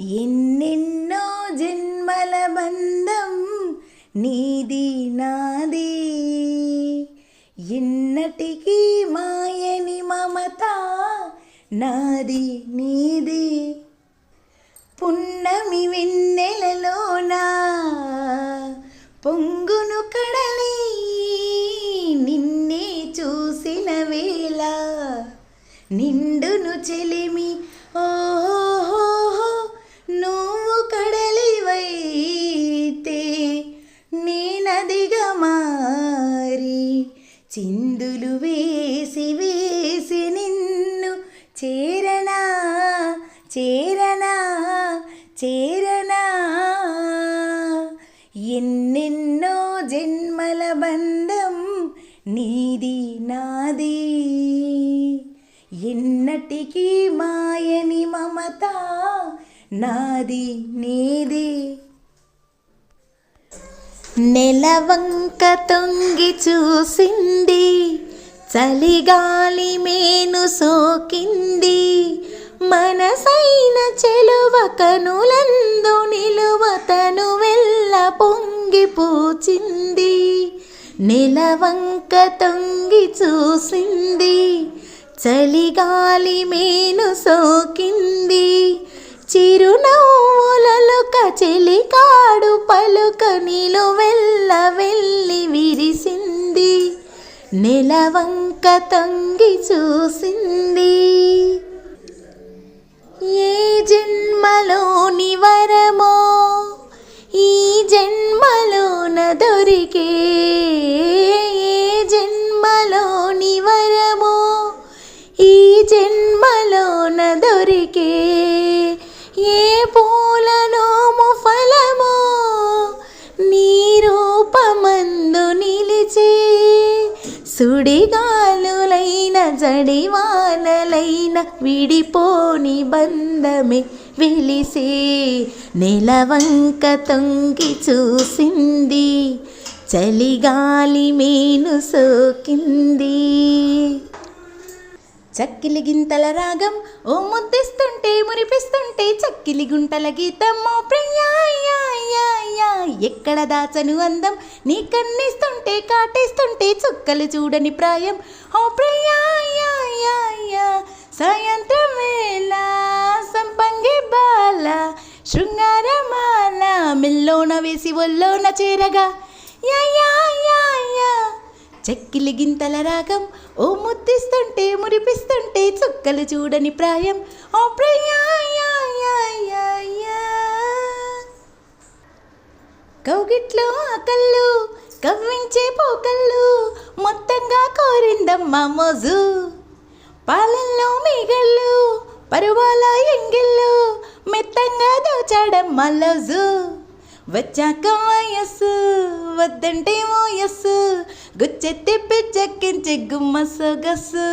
ఎన్నెన్నో జన్మల బంధం నీది నాది. ఎన్నటికీ మాయని మమత నాది నీది. పున్నమి వెన్నెలలోనా పొంగును కడలి నిన్నే చూసిన వేళ నిండును చెలిమి వేసి వేసి నిన్ను చేరనా చేరనా చేరనా. ఎన్నెన్నో జన్మల బంధం నీది నాది. ఎన్నటికీ మాయని మమత నాది నీది. నెలవంక తొంగి చూసింది చలిగాలి మేను సోకింది. మనసైన చెలువ కనులందు నిలువతను వెళ్ళ పొంగి పూచింది. నిలవంక తొంగి చూసింది. చలిగాలి మేను సోకింది. చిరునవ్వులలుక చెలికాడు పలుక నిలువెల్ల వెళ్ళి విరిసింది. నెలవంక తొంగి చూసింది. ఏ జన్మలోని వరమో ఈ జన్మలోన దొరికే. ఏ జన్మలోని వరమో ఈ జన్మలోన దొరికే. సుడిగాలులైన జడివానలైన విడిపోని బంధమే వెలిసే నెలవంక తొంగి చూసింది. చలిగాలి మేను సోకింది. చక్కిలి గింతల రాగం ఓ ముద్దిస్తుంటే మురిపిస్తుంటే చక్కిలి గుంటల గీతం ఓ యా, ఎక్కడ దాచను అందం? నీ కన్నిస్తుంటే కాటేస్తుంటే చుక్కలు చూడని ప్రాయం. ఓ ప్రియా సాయంత్రం వేళ సంపంగి బాల శృంగారమాల మెల్లోన వేసి ఒల్లోన చేరగా. యా యా యా యా చెక్కిలి గింతల రాగం. ఓ ముద్దిస్తుంటే మురిపిస్తుంటే చుక్కలు చూడని ప్రాయం. ఓ ప్రియా కౌగిట్లో ఆకళ్ళు కవ్వించే పోకళ్ళు మొత్తంగా కోరిందమ్మ మోజు. పాలల్లో మీగళ్ళు పరువాల ఎంగిళ్ళు మెత్తంగా దోచాడమ్మ లజు. వచ్చాక వయస్సు వద్దంటే మోయస్సు గుచ్చెత్తి పిచ్చెక్కించి గుమ్మ సొగసు